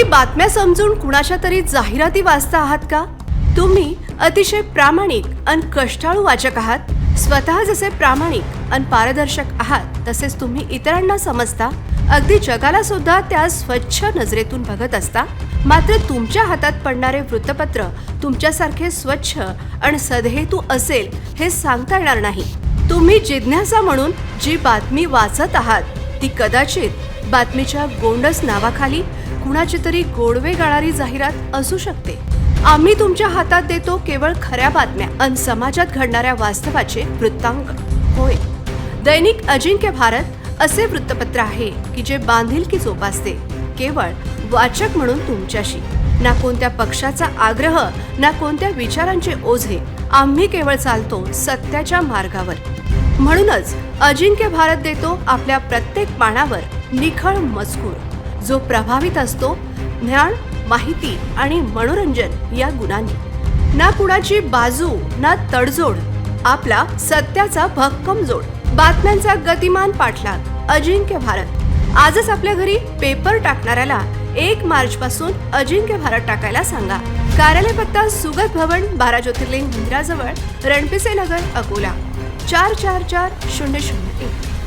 तुम्ही बातम्या समजून कुणाच्या तरी जाहिराती वाचता आहात का? तुम्ही अतिशय प्रामाणिक आणि कष्टाळू वाचक आहात. स्वतः जसे प्रामाणिक आणि पारदर्शक आहात तसेच तुम्ही इतरांना समजता. अगदी जगाला सुद्धा त्या स्वच्छ नजरेतून बघत असता. मात्र तुमच्या हातात पडणारे वृत्तपत्र तुमच्यासारखे स्वच्छ आणि सदहेतू असेल हे सांगता येणार नाही. तुम्ही जिज्ञासा म्हणून जी बातमी वाचत आहात ती कदाचित बातमीच्या गोंडस नावाखाली कुणाची तरी गोडवे गाणारी जाहिरात असू शकते. आम्ही तुमच्या हातात देतो केवळ खऱ्या बातम्या आणि समाजात घडणाऱ्या वास्तवाचे वृत्तांक. होय. दैनिक अजिंक्य भारत असे वृत्तपत्र आहे की जे बांधिलकी जोपासते. केवळ वाचक म्हणून तुमच्याशी. ना कोणत्या पक्षाचा आग्रह ना कोणत्या विचारांचे ओझे आम्ही केवळ चालतो सत्याच्या मार्गावर. म्हणूनच अजिंक्य भारत देतो आपल्या प्रत्येक पानावर निखळ मजकूर. जो प्रभावित असतो ज्ञान माहिती आणि मनोरंजन या गुणांनी. ना कुणाची बाजू ना तडजोड आपला सत्याचा भक्कम जोड. बातम्यांचा गतिमान पाठलाग अजिंक्य भारत. आजच आपल्या घरी पेपर टाकणाऱ्याला एक मार्च पासून अजिंक्य भारत टाकायला सांगा. कार्यालय पत्ता सुगत भवन बारा ज्योतिर्लिंग मंदिराजवळ रणपिसे नगर अकोला. चार चार चार शून्य शून्य एक.